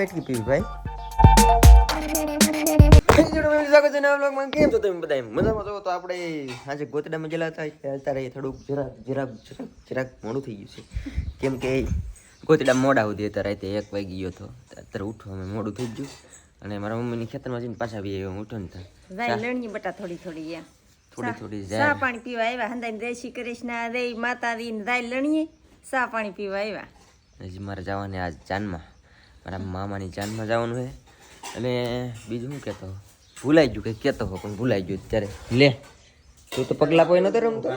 વેટકી PV ભાઈ. સ્વાગત છે નવા vlogમાં. કેમ છો તમે બધા મજામાં છો તો આપણે આજે ગોતડામાં ગયેલા હતા એટલે અત્યારે થોડુંક જરાક જરાક જરાક જરાક મોડું થઈ ગયું. છે કેમ કે ગોતડા મોડા સુધી રાતે એક વાગી ગયો હતો અત્યારે ઉઠવામાં મોડું થઈ ગયું અને મારા મમ્મીની ખેતરમાં જઈને પાછા આવી આવ્યો ઉઠો ને ત્યાં લણની બટા થોડી થોડી થોડી થોડી ચા પાણી પીવા આવ્યા? હંદાઈ જય શ્રી કૃષ્ણ જય માતાજી ને જાય લણીએ ચા પાણી પીવા આવ્યા? હજી મારે જવાનું આજ જાનમાં મારા મામાની જાનમાં જવાનું છે અને બીજું શું કહેતો ભૂલાઈ ગયું કંઈક કહેતો હો પણ ભૂલાઈ ગયું અત્યારે. લે તું તો પગલા કોઈ નતો રમતો?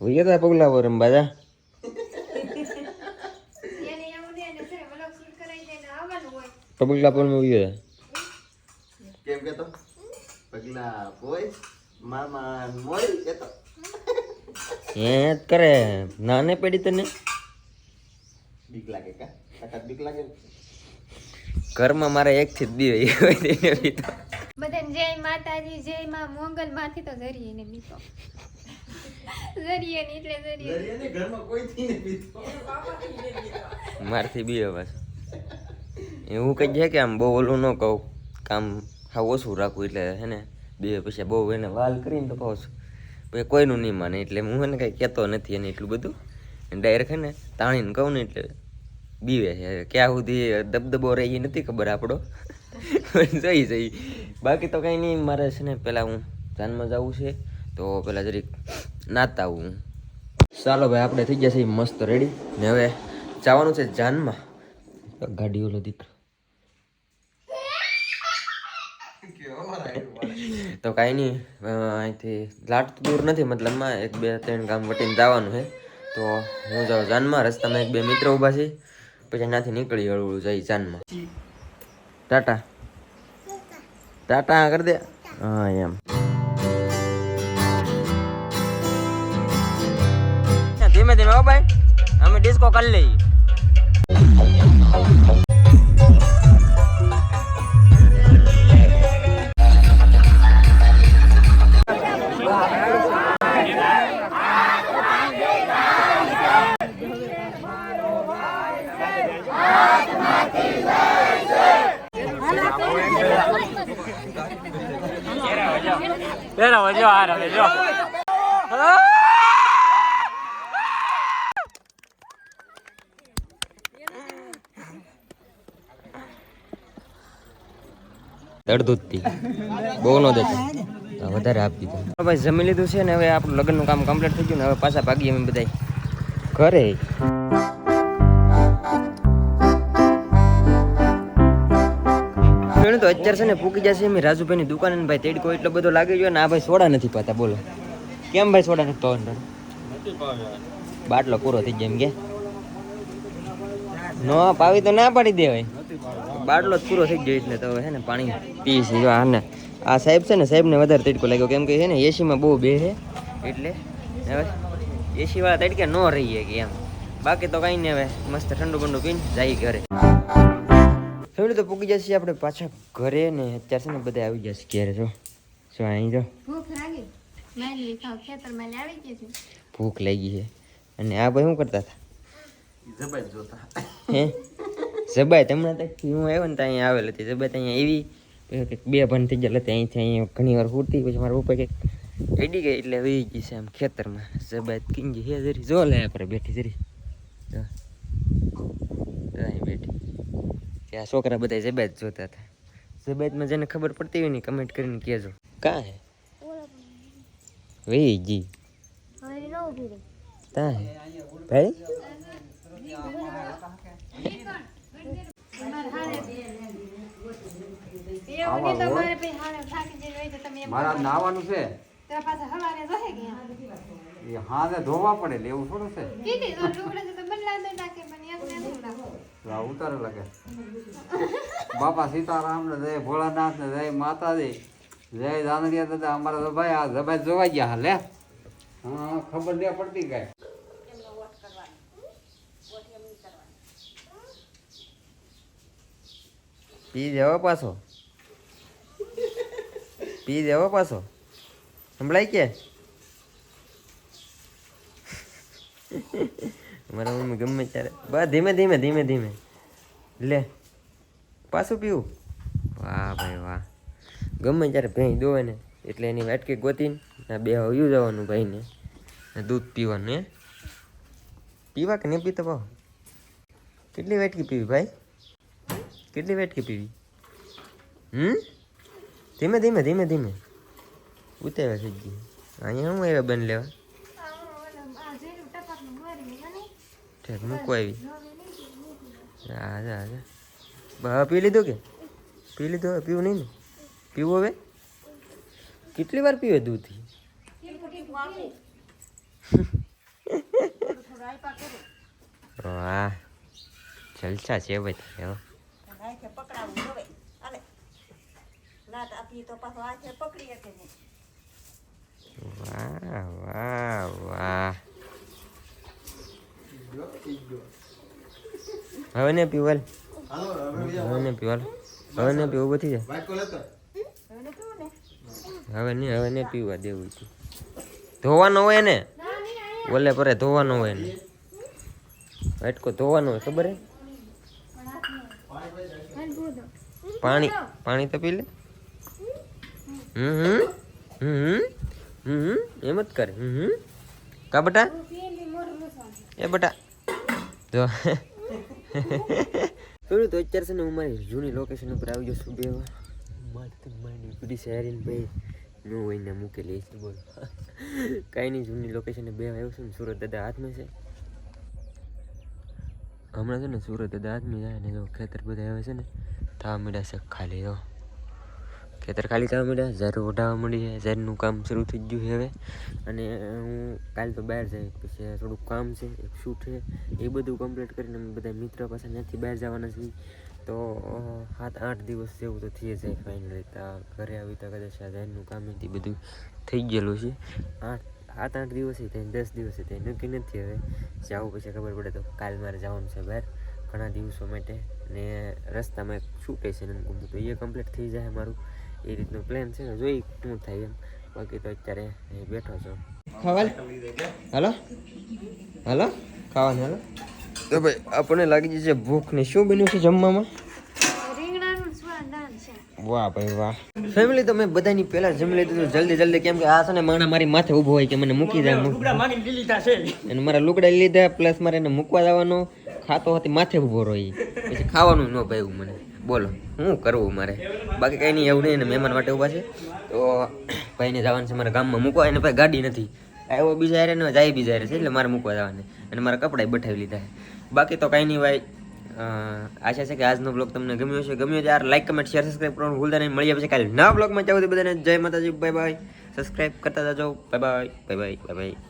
હોય હતા પગલા પર રમવા જા. પગલા પર મેં ઉયો કેમ કેતો પગલા બોય મામા કેતો હે જ કરે નાને પડી તને? બીક લાગે કા? કાકા બીક લાગે ઘરમાં મારે એક થી જ દી હોય તેને બી બધાને જય માતાજી જય માં મોંગલમાંથી તો. જરીએ ને બીતો જરીએ ને એટલે જરીએ મારથી બી હવે એવું કઈ છે કે આમ બહુ ઓલું ન કહું. કામ હા ઓછું રાખવું એટલે હે ને બે પછી બહુ એને વાલ કરીને તો પાછું પછી કોઈનું નહીં માને એટલે હું એને કઈ કહેતો નથી એને એટલું બધું. ડાયરેક્ટ હે ને તાણીને કહું ને એટલે બીવે છે. ક્યાં સુધી દબદબો રહે એ નથી ખબર આપણો. પણ જઈ જઈ બાકી તો કંઈ નહીં, મારે છે ને પહેલાં હું જાનમાં જવું છે, તો પહેલાં જરીક નાતા આવું ચાલો ભાઈ, આપણે થઈ ગયા છે, મસ્ત રેડી ને હવે જવાનું છે જાનમાં. ગાડી ઓલો દીકરો. તો કાંઈ નહીં અહીંથી લાટ દૂર નથી મતલબમાં એક બે ત્રણ ગામ વટીને જવાનું છે. તો હું જાઉં જાનમાં, રસ્તામાં એક બે મિત્ર ઊભા છે. પછી એનાથી નીકળી હળવું જઈ જાનમાં. ટાટા. ટાટા કરી દે. હા એમ. ધીમે ધીમે હો ભાઈ અમે ડિસ્કો કરી લઈએ. અડધું જ. બહુ નો દેતા વધારે આપી દીધું. ભાઈ જમી લીધું છે ને હવે આપણું લગ્નનું કામ કમ્પ્લીટ થઈ ગયું ને હવે પાછા ભાગીએ અમે બધા ઘરે. ને તો અત્યારે છે ને પૂકી જશે એમ. રાજુભાઈની દુકાન ભાઈ તેડકો એટલો બધો લાગી ગયો ને આ ભાઈ સોડા નથી પાતા બોલો. કેમ ભાઈ સોડા નથી પાવાનું બાટલો પૂરો થઈ જાય એમ કે? નો પાવી તો ના પાડી દેવાય. બાટલો જ પૂરો થઈ ગયો એટલે તો હે ને પાણી પી છે. જો આને આ સાહેબ છે ને સાહેબને વધારે તડકો લાગ્યો. કેમ કે છે ને એસીમાં બહુ બે છે. એટલે હવે એસી વાળા તડકે ન રહીએ કે એમ. બાકી તો કંઈ નહીં હવે. મસ્ત ઠંડુ બંડુ પીને જાય ઘરે. ફેમિલી તો પૂકી જશે આપણે પાછા ઘરે ને અત્યારે છે ને બધા આવી જશે ઘેરે જો. શું અહીં જો. ભૂખ લાગી? છે. ભૂખ લાગી છે. અને આ ભાઈ શું કરતા હતા? હે? જબાઈ તમને તો હું આવ્યો ને ત્યાં અહીંયા આવેલ હતી. જબાઈ ત્યાં એવી પછી કંઈક બે ભન થઈ ગયેલા હતી. અહીંથી અહીંયા ઘણી વાર ફૂટતી પછી મારા પપ્પા કંઈક એડી ગઈ એટલે વહી ગઈ છે આમ ખેતરમાં. જબાઈ કિંગી હે જરી. જો લે પર બેઠી જરી. અહીં બેઠી. ત્યાં છોકરા બધા જબાઈ જ જોતા હતા. જબાઈમાં જેને ખબર પડતી હોય ને કમેન્ટ કરીને કહેજો. કાં હે? વહી ગઈ. હવે ન ઊભી રહી તા હે? ભાઈ? એવું નહીં તો મારે પછી હારે થાકી જઈને હોય તો તમે એમ મારા નાવાનું છે. તો પાછા હવારે જશે કે યા? એ હાથે ધોવા પડે એટલે એવું થોડું છે. ઉતારે લાગે બાપા સીતારામ ને જય ભોળાનાથ ને જય માતાજી, જય દાનરિયા દાદા, અમારા ભાઈ આ જબાઈ જોવા ગયા હાલે, હા? ખબર નહીં પડતી કઈ. પી દેવો પાછો. પી દેવો પાછો. સંભળાય કે? મારા મમ્મી ગમે ત્યારે. બસ ધીમે ધીમે ધીમે ધીમે. લે, પાછું પીવું. વાહ, ભાઈ, વાહ. ગમે ત્યારે ભેંસ દોવે ને, એટલે એની વાટકી ગોતીને બે હયું જવાનું ભાઈને. ને દૂધ પીવાનું એ પીવા કે નહીં પીતો ભાવ કેટલી વાટકી પીવી, ભાઈ? કેટલી વાટકી પીવી? હમ? ધીમે ધીમે ધીમે ધીમે. ઉતાર્યા થઈ ગયું અહીંયા હું આવ્યા, બન લેવા? ઠેક મૂકો આવી. રાજા રાજા. પી લીધું કે? પી લીધું પીવું નહીં ને? પીવું હવે? કેટલી વાર પીવે દૂધથી? વાહ. જલસા છે ભાઈ પકડાવું હવે. ના તો આપી તો પાછો હાથે પકડી શકે નહીં વાહ વાહ વાહ હવે ને પીવાલ હવે ને પીવાલ હવે ને પીવું, બધી જાય. હવે ને નહીં, હવે નહીં પીવા દેવું છે. ધોવાનો હોય ને? ઓલે પરે ધોવાનો હોય ને. વાટકો ધોવાનો હોય, ખબર હે? પાણી પાણી તો પી લે. હમ હમ હમ હમ એમ જ કરે. હમ. કા બટા? એ બટા. જો. પેલું તો અત્યારે છે ને હું મારી જૂની લોકેશન ઉપર આવી જશું બે મારી બધી શહેરીને ભાઈ નો હોઈને મૂકેલી છે બોલ કાંઈ નહીં જૂની લોકેશને બે આવ્યો છું ને સુરત દાદા હાથમાં છે હમણાં છે ને સુરત દાદા હાથમાં જાય ને ખેતર બધા આવે છે ને થવા માંડ્યા છે ખાલી ખેતર ખાલી થવા મળ્યા ઝારું ઉડાવવા મળી છે ઝારનું કામ શરૂ થઈ ગયું છે હવે. અને હું કાલ તો બહાર જાય, પછી થોડુંક કામ છે, એક શૂટ છે, એ બધું કમ્પ્લીટ કરીને અમે બધા મિત્ર પાસે ત્યાંથી બહાર જવાના છીએ. તો સાત આઠ દિવસ જેવું તો થઈ જાય ફાઇનલી તો ઘરે આવી તો કદાચ આ ઝારનું કામ એથી બધું થઈ ગયેલું છે. આઠ, સાત આઠ દિવસે ત્યાં દસ દિવસે ત્યાં નક્કી નથી હવે. જવું પછી ખબર પડે તો કાલ મારે જવાનું છે બહાર ઘણા દિવસો માટે. ને રસ્તામાં એક શૂટે છે તો એ કમ્પ્લીટ થઈ જાય મારું એ રીતનો પ્લાન છે જોઈ શું થાય એમ. બાકી તો અત્યારે અહીં બેઠો છો. ખાવા હાલો. હાલો. ખાવાનું હાલો. તો ભાઈ આપણને લાગી જશે ભૂખ ને શું બન્યું છે જમવામાં? છે. વાહ ભાઈ વાહ. ફેમિલી તમે બધાની પહેલા જમી લીધું હતું. જલ્દી જલ્દી કેમ કે આ છે ને માણા મારી માથે ઊભો હોય કે મને મૂકી જાય અને મારા લુગડા લીધા પ્લસ મારે એને મૂકવા જવાનો. ખાતો હતી માથે ઊભો રહી. પછી ખાવાનું ન ભાવ્યું મને. બોલો શું કરવું મારે? બાકી કંઈ નહીં, એવું નહીં અને મહેમાન માટે ઊભા છે. તો ભાઈને જવાનું છે મારા ગામમાં મૂકવા, એને ભાઈ ગાડી નથી. આવ્યો બીજા હારે ને જાય બીજા હારે છે, એટલે મારે મૂકવા જવાને અને મારા કપડાં બઠાવી લીધા છે. બાકી તો કાંઈ નહીં ભાઈ આશા છે કે આજનો બ્લોગ તમને ગમ્યો છે ગમ્યો ત્યારે લાઈક કમેન્ટ શેર સબસ્ક્રાઈબ કરવાનું ભૂલતા નહીં. મળી આવશે કાલે નવા બ્લોગમાં તો બધાને જય માતાજી બાય બાય સબસ્ક્રાઈબ કરતા જાજો. Bye bye bye bye bye bye